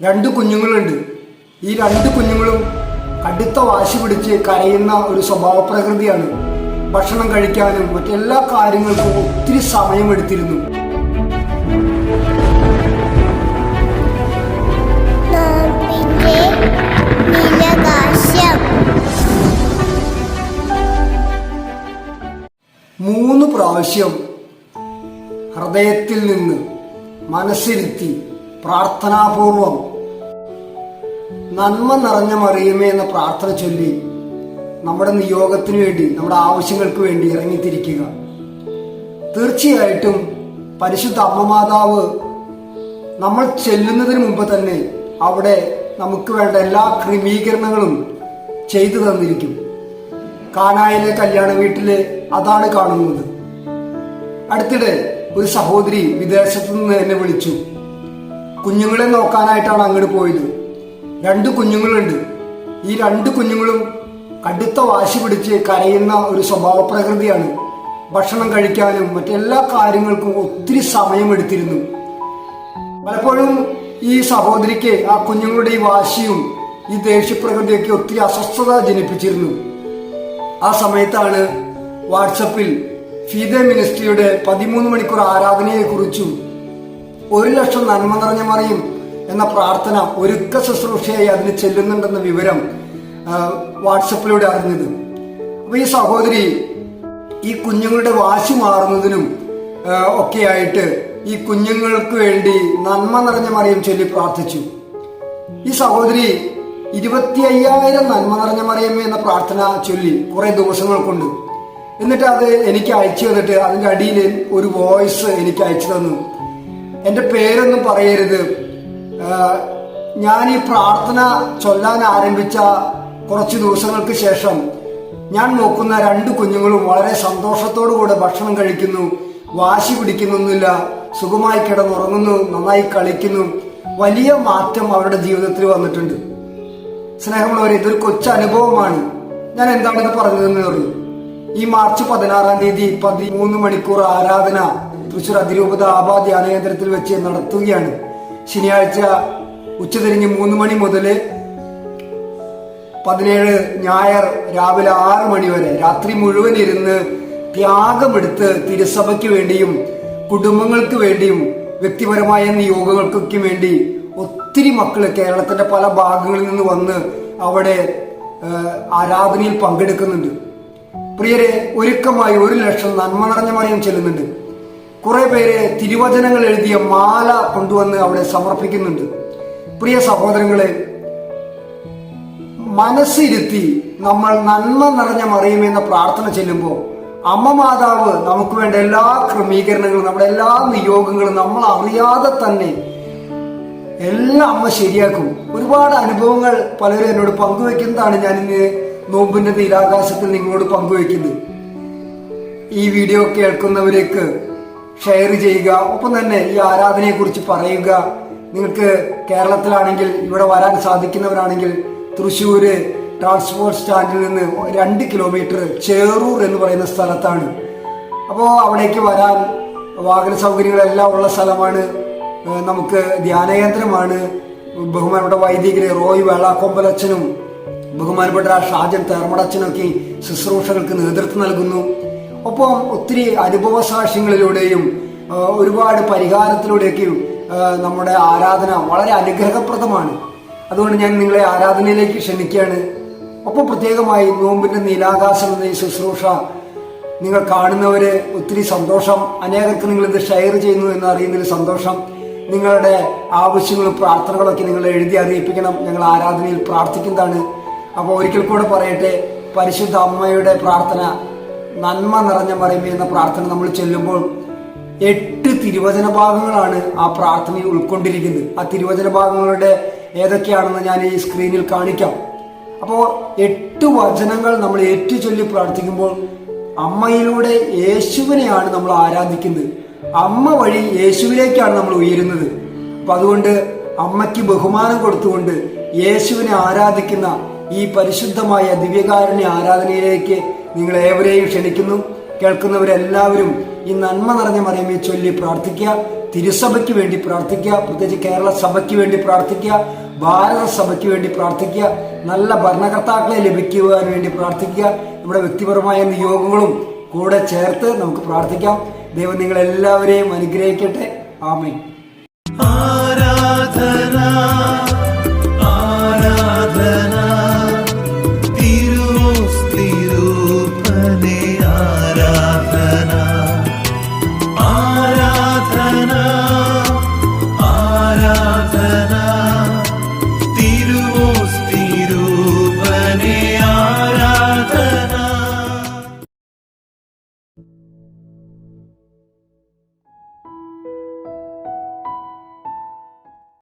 രണ്ട് കുഞ്ഞുങ്ങളുണ്ട്. ഈ രണ്ട് കുഞ്ഞുങ്ങളും കടുത്ത വാശി പിടിച്ച് കരയുന്ന ഒരു സ്വഭാവ പ്രകൃതിയാണ് ഭക്ഷണം കഴിക്കാനും മറ്റെല്ലാ കാര്യങ്ങൾക്കും ഒത്തിരി സമയമെടുത്തിരുന്നു. മൂന്ന് പ്രാവശ്യം ഹൃദയത്തിൽ നിന്ന് മനസ്സിരുത്തി പ്രാർത്ഥനാപൂർവം. നന്മ നിറഞ്ഞ മറിയുമേ എന്ന പ്രാർത്ഥന ചൊല്ലി നമ്മുടെ നിയോഗത്തിന് വേണ്ടി നമ്മുടെ ആവശ്യങ്ങൾക്ക് വേണ്ടി ഇറങ്ങിത്തിരിക്കുക. തീർച്ചയായിട്ടും പരിശുദ്ധ അമ്മമാതാവ് നമ്മൾ ചെല്ലുന്നതിന് മുമ്പ് തന്നെ അവിടെ നമുക്ക് വേണ്ട എല്ലാ ക്രമീകരണങ്ങളും ചെയ്തു തന്നിരിക്കും. കാനായിലെ കല്യാണ വീട്ടിൽ അതാണ് കാണുന്നത്. അടുത്തിടെ ഒരു സഹോദരി വിദേശത്തു നിന്ന് എന്നെ വിളിച്ചു. കുഞ്ഞുങ്ങളെ നോക്കാനായിട്ടാണ് അങ്ങോട്ട് പോയത്. രണ്ട് കുഞ്ഞുങ്ങളുണ്ട്. ഈ രണ്ട് കുഞ്ഞുങ്ങളും കടുത്ത വാശി പിടിച്ച് കരയുന്ന ഒരു സ്വഭാവ പ്രകൃതിയാണ്. ഭക്ഷണം കഴിക്കാനും മറ്റെല്ലാ കാര്യങ്ങൾക്കും ഒത്തിരി സമയമെടുത്തിരുന്നു. പലപ്പോഴും ഈ സഹോദരിക്ക് ആ കുഞ്ഞുങ്ങളുടെ ഈ വാശിയും ഈ ദേഷ്യപ്രകൃതിയൊക്കെ ഒത്തിരി അസ്വസ്ഥത ജനിപ്പിച്ചിരുന്നു. ആ സമയത്താണ് വാട്സപ്പിൽ ഫീദ മിനിസ്ട്രിയുടെ പതിമൂന്ന് മണിക്കൂർ ആരാധനയെ കുറിച്ചും ഒരു ലക്ഷം നന്മ നിറഞ്ഞ മറിയും എന്ന പ്രാർത്ഥന ഒരുക്ക ശുശ്രൂഷയായി അതിന് ചെല്ലുന്നുണ്ടെന്ന വിവരം വാട്സപ്പിലൂടെ അറിഞ്ഞത്. അപ്പൊ ഈ സഹോദരി ഈ കുഞ്ഞുങ്ങളുടെ വാശി മാറുന്നതിനും ഒക്കെയായിട്ട് ഈ കുഞ്ഞുങ്ങൾക്ക് വേണ്ടി നന്മ നിറഞ്ഞ മറിയും ചൊല്ലി പ്രാർത്ഥിച്ചു. ഈ സഹോദരി ഇരുപത്തി അയ്യായിരം നന്മ നിറഞ്ഞ മറിയമ്മ എന്ന പ്രാർത്ഥന ചൊല്ലി കുറെ ദിവസങ്ങൾ കൊണ്ട് എന്നിട്ട് അത് എനിക്ക് അയച്ചു തന്നിട്ട് അതിന്റെ അടിയിൽ ഒരു വോയിസ് എനിക്ക് അയച്ചു തന്നു. എന്റെ പേരൊന്നും പറയരുത്. ഞാൻ ഈ പ്രാർത്ഥന ചൊല്ലാൻ ആരംഭിച്ച കുറച്ച് ദിവസങ്ങൾക്ക് ശേഷം ഞാൻ നോക്കുന്ന രണ്ട് കുഞ്ഞുങ്ങളും വളരെ സന്തോഷത്തോടു കൂടെ ഭക്ഷണം കഴിക്കുന്നു വാശി പിടിക്കുന്നൊന്നുമില്ല സുഖമായി കിടന്നുറങ്ങുന്നു നന്നായി കളിക്കുന്നു. വലിയ മാറ്റം അവരുടെ ജീവിതത്തിൽ വന്നിട്ടുണ്ട്. സ്നേഹമുള്ളവരെ ഇതൊരു കൊച്ചനുഭവമാണ് ഞാൻ എന്താണ് പറഞ്ഞതെന്ന് അറിയൂ. ഈ മാർച്ച് പതിനാറാം തീയതി പതിമൂന്ന് മണിക്കൂർ ആരാധന തൃശൂർ അതിരൂപത ആബാ ധ്യാനകേന്ദ്രത്തിൽ വെച്ച് നടത്തുകയാണ്. ശനിയാഴ്ച ഉച്ചതിരിഞ്ഞ് മൂന്ന് മണി മുതൽ പതിനേഴ് ഞായർ രാവിലെ ആറ് മണി വരെ രാത്രി മുഴുവൻ ഇരുന്ന് ത്യാഗമെടുത്ത് തിരുസഭയ്ക്ക് വേണ്ടിയും കുടുംബങ്ങൾക്ക് വേണ്ടിയും വ്യക്തിപരമായ നിയോഗങ്ങൾക്കൊക്കെ വേണ്ടി ഒത്തിരി മക്കൾ കേരളത്തിന്റെ പല ഭാഗങ്ങളിൽ നിന്ന് വന്ന് അവിടെ ആരാധനയിൽ പങ്കെടുക്കുന്നുണ്ട്. പ്രിയരെ ഒരുക്കമായി ഒരു ലക്ഷം നന്മ നിറഞ്ഞ മറിയം ചെല്ലുന്നുണ്ട്. കുറെ പേര് തിരുവചനങ്ങൾ എഴുതിയ മാല കൊണ്ടുവന്ന് അവിടെ സമർപ്പിക്കുന്നുണ്ട്. പ്രിയ സഹോദരങ്ങളെ മനസ്സിരുത്തി നമ്മൾ നന്മ നിറഞ്ഞ മറിയുമെന്ന പ്രാർത്ഥന ചെല്ലുമ്പോൾ അമ്മ മാതാവ് നമുക്ക് വേണ്ട എല്ലാ ക്രമീകരണങ്ങളും നമ്മുടെ എല്ലാ നിയോഗങ്ങളും നമ്മൾ അറിയാതെ തന്നെ എല്ലാം അമ്മ ശരിയാക്കും. ഒരുപാട് അനുഭവങ്ങൾ പലരും എന്നോട് പങ്കുവെക്കുന്നതാണ് ഞാൻ ഇന്ന് നോമ്പിന്റെ നീലാകാശത്തിൽ നിങ്ങളോട് പങ്കുവെക്കുന്നത്. ഈ വീഡിയോ കേൾക്കുന്നവരേക്ക് ഷെയർ ചെയ്യുക. ഒപ്പം തന്നെ ഈ ആരാധനയെ കുറിച്ച് പറയുക. നിങ്ങൾക്ക് കേരളത്തിലാണെങ്കിൽ ഇവിടെ വരാൻ സാധിക്കുന്നവരാണെങ്കിൽ തൃശ്ശൂര് ട്രാൻസ്പോർട്ട് സ്റ്റാൻഡിൽ നിന്ന് രണ്ട് കിലോമീറ്റർ ചേറൂർ എന്ന് പറയുന്ന സ്ഥലത്താണ്. അപ്പോൾ അവിടേക്ക് വരാൻ വാഹന സൗകര്യങ്ങളെല്ലാം ഉള്ള സ്ഥലമാണ്. നമുക്ക് ധ്യാനകേന്ദ്രമാണ്. ബഹുമാനപ്പെട്ട വൈദികര് റോയ് വേളാക്കൊമ്പലച്ചനും ബഹുമാനപ്പെട്ട ഷാജൻ തേർമടച്ചനൊക്കെ ശുശ്രൂഷകൾക്ക് നേതൃത്വം നൽകുന്നു. ഒപ്പം ഒത്തിരി അനുഭവ സാക്ഷ്യങ്ങളിലൂടെയും ഒരുപാട് പരിഹാരത്തിലൂടെയൊക്കെയും നമ്മുടെ ആരാധന വളരെ അനുഗ്രഹപ്രദമാണ്. അതുകൊണ്ട് ഞാൻ നിങ്ങളെ ആരാധനയിലേക്ക് ക്ഷണിക്കുകയാണ്. ഒപ്പം പ്രത്യേകമായി നോമ്പിന്റെ നീലാകാശം എന്ന ഈ ശുശ്രൂഷ നിങ്ങൾ കാണുന്നവര് ഒത്തിരി സന്തോഷം. അനേകർക്ക് നിങ്ങൾ ഇത് ഷെയർ ചെയ്യുന്നു എന്ന് അറിയുന്നതിൽ സന്തോഷം. നിങ്ങളുടെ ആവശ്യങ്ങളും പ്രാർത്ഥനകളൊക്കെ നിങ്ങൾ എഴുതി അറിയിപ്പിക്കണം. ഞങ്ങൾ ആരാധനയിൽ പ്രാർത്ഥിക്കുന്നതാണ്. അപ്പോൾ ഒരിക്കൽ കൂടെ പറയട്ടെ പരിശുദ്ധ അമ്മയുടെ പ്രാർത്ഥന നന്മ നിറഞ്ഞ മറിയമേ എന്ന പ്രാർത്ഥന നമ്മൾ ചെല്ലുമ്പോൾ എട്ട് തിരുവചന ഭാഗങ്ങളാണ് ആ പ്രാർത്ഥനയിൽ ഉൾക്കൊണ്ടിരിക്കുന്നത്. ആ തിരുവചന ഭാഗങ്ങളുടെ ഏതൊക്കെയാണെന്ന് ഞാൻ ഈ സ്ക്രീനിൽ കാണിക്കാം. അപ്പോൾ എട്ട് വചനങ്ങൾ നമ്മൾ ഏറ്റു ചൊല്ലി പ്രാർത്ഥിക്കുമ്പോൾ അമ്മയിലൂടെ യേശുവിനെയാണ് നമ്മൾ ആരാധിക്കുന്നത്. അമ്മ വഴി യേശുവിലേക്കാണ് നമ്മൾ ഉയരുന്നത്. അപ്പൊ അതുകൊണ്ട് അമ്മയ്ക്ക് ബഹുമാനം കൊടുത്തുകൊണ്ട് യേശുവിനെ ആരാധിക്കുന്ന ഈ പരിശുദ്ധമായ ദിവ്യകാരുണ്യ ആരാധനയിലേക്ക് നിങ്ങൾ ഏവരെയും ക്ഷണിക്കുന്നു. കേൾക്കുന്നവരെല്ലാവരും ഈ നന്മ നിറഞ്ഞ മറിയമ്മയെ ചൊല്ലി പ്രാർത്ഥിക്കുക. തിരുസഭയ്ക്ക് വേണ്ടി പ്രാർത്ഥിക്കുക. പ്രത്യേകിച്ച് കേരള സഭയ്ക്ക് വേണ്ടി പ്രാർത്ഥിക്കുക. ഭാരത സഭയ്ക്ക് വേണ്ടി പ്രാർത്ഥിക്കുക. നല്ല ഭരണകർത്താക്കളെ ലഭിക്കുവാൻ വേണ്ടി പ്രാർത്ഥിക്കുക. നമ്മുടെ വ്യക്തിപരമായ നിയോഗങ്ങളും കൂടെ ചേർത്ത് നമുക്ക് പ്രാർത്ഥിക്കാം. ദൈവം നിങ്ങളെല്ലാവരെയും അനുഗ്രഹിക്കട്ടെ. ആമേ ആരാധന ആരാധന.